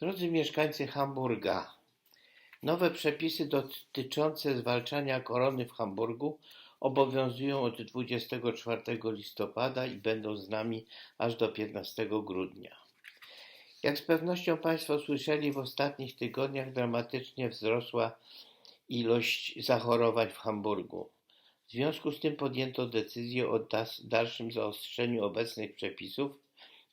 Drodzy mieszkańcy Hamburga, nowe przepisy dotyczące zwalczania korony w Hamburgu obowiązują od 24 listopada i będą z nami aż do 15 grudnia. Jak z pewnością Państwo słyszeli, w ostatnich tygodniach dramatycznie wzrosła ilość zachorowań w Hamburgu. W związku z tym podjęto decyzję o dalszym zaostrzeniu obecnych przepisów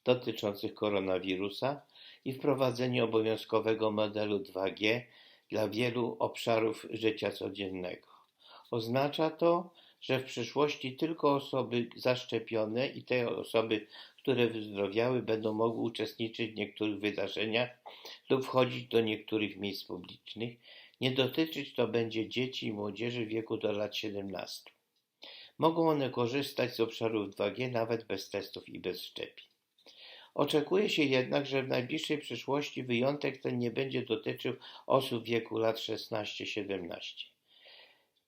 dotyczących koronawirusa i wprowadzeniu obowiązkowego modelu 2G dla wielu obszarów życia codziennego. Oznacza to, że w przyszłości tylko osoby zaszczepione i te osoby, które wyzdrowiały, będą mogły uczestniczyć w niektórych wydarzeniach lub wchodzić do niektórych miejsc publicznych. Nie dotyczyć to będzie dzieci i młodzieży w wieku do lat 17. Mogą one korzystać z obszarów 2G nawet bez testów i bez szczepień. Oczekuje się jednak, że w najbliższej przyszłości wyjątek ten nie będzie dotyczył osób wieku lat 16-17.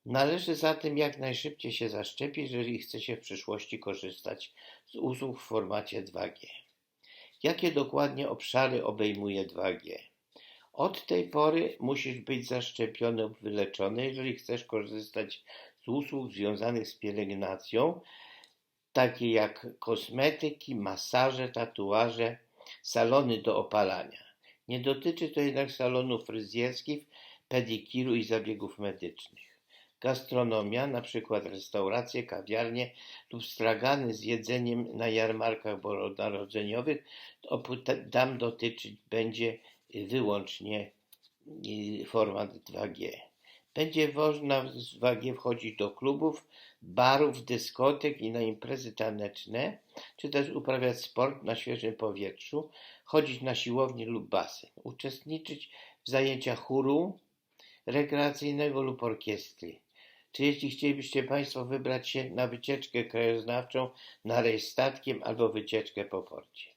Należy zatem jak najszybciej się zaszczepić, jeżeli chce się w przyszłości korzystać z usług w formacie 2G. Jakie dokładnie obszary obejmuje 2G? Od tej pory musisz być zaszczepiony lub wyleczony, jeżeli chcesz korzystać z usług związanych z pielęgnacją, takie jak kosmetyki, masaże, tatuaże, salony do opalania. Nie dotyczy to jednak salonów fryzjerskich, pedikiru i zabiegów medycznych. Gastronomia, na przykład restauracje, kawiarnie lub stragany z jedzeniem na jarmarkach bożonarodzeniowych, tam dotyczyć będzie wyłącznie format 2G. Będzie można z 2G wchodzić do klubów, barów, dyskotek i na imprezy taneczne, czy też uprawiać sport na świeżym powietrzu, chodzić na siłownię lub basen, uczestniczyć w zajęciach chóru rekreacyjnego lub orkiestry. Czy jeśli chcielibyście Państwo wybrać się na wycieczkę krajoznawczą, na rejs statkiem albo wycieczkę po porcie?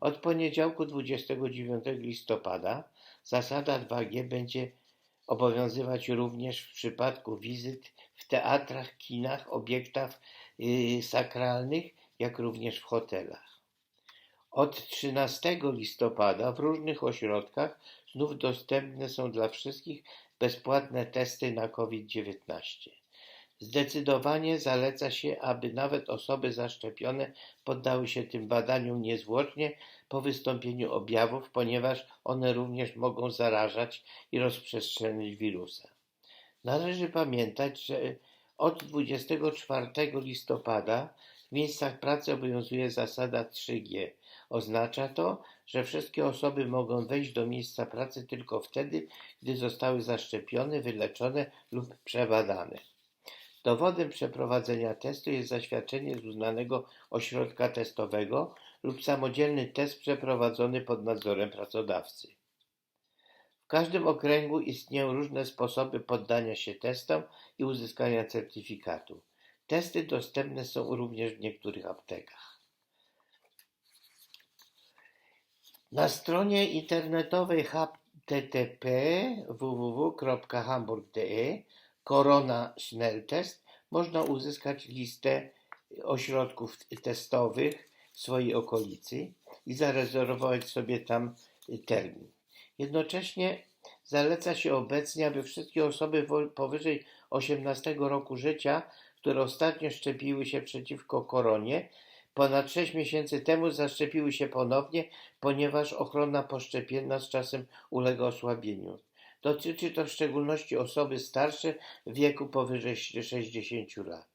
Od poniedziałku 29 listopada zasada 2G będzie obowiązywać również w przypadku wizyt w teatrach, kinach, obiektach yy, sakralnych, jak również w hotelach. Od 13 listopada w różnych ośrodkach znów dostępne są dla wszystkich bezpłatne testy na COVID-19. Zdecydowanie zaleca się, aby nawet osoby zaszczepione poddały się tym badaniom niezwłocznie po wystąpieniu objawów, ponieważ one również mogą zarażać i rozprzestrzeniać wirusa. Należy pamiętać, że od 24 listopada w miejscach pracy obowiązuje zasada 3G. Oznacza to, że wszystkie osoby mogą wejść do miejsca pracy tylko wtedy, gdy zostały zaszczepione, wyleczone lub przebadane. Dowodem przeprowadzenia testu jest zaświadczenie z uznanego ośrodka testowego lub samodzielny test przeprowadzony pod nadzorem pracodawcy. W każdym okręgu istnieją różne sposoby poddania się testom i uzyskania certyfikatu. Testy dostępne są również w niektórych aptekach. Na stronie internetowej http www.hamburg.de Korona Schnelltest można uzyskać listę ośrodków testowych w swojej okolicy i zarezerwować sobie tam termin. Jednocześnie zaleca się obecnie, aby wszystkie osoby powyżej 18 roku życia, które ostatnio szczepiły się przeciwko koronie, ponad 6 miesięcy temu zaszczepiły się ponownie, ponieważ ochrona poszczepienna z czasem ulega osłabieniu. Dotyczy to w szczególności osoby starsze w wieku powyżej 60 lat.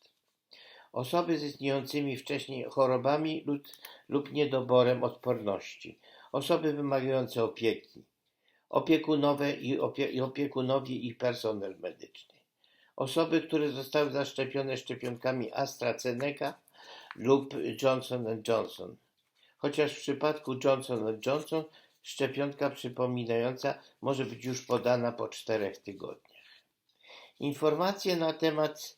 Osoby z istniejącymi wcześniej chorobami lub, lub niedoborem odporności. Osoby wymagające opieki. Opiekunowe i, opie, i opiekunowie i personel medyczny. Osoby, które zostały zaszczepione szczepionkami AstraZeneca lub Johnson Johnson. Chociaż w przypadku Johnson Johnson Szczepionka przypominająca może być już podana po czterech tygodniach. Informacje na temat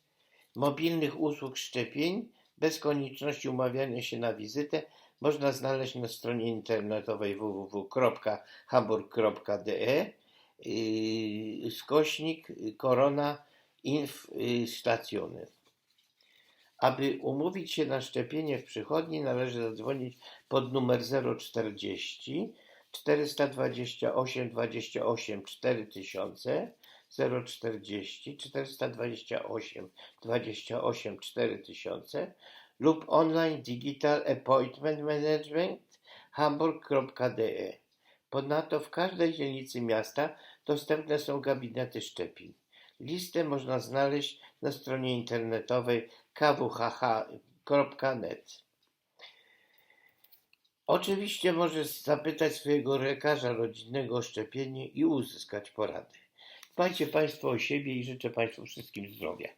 mobilnych usług szczepień bez konieczności umawiania się na wizytę można znaleźć na stronie internetowej www.hamburg.de yy, skośnik korona inf yy, stacjony. Aby umówić się na szczepienie w przychodni należy zadzwonić pod numer 040 428 28 4000 040 428 28 4000 lub online Digital Appointment Management hamburg.de. Ponadto w każdej dzielnicy miasta dostępne są gabinety szczepień. Listę można znaleźć na stronie internetowej kwhh.net. Oczywiście możesz zapytać swojego lekarza rodzinnego o szczepienie i uzyskać porady. Dbajcie Państwo o siebie i życzę Państwu wszystkim zdrowia.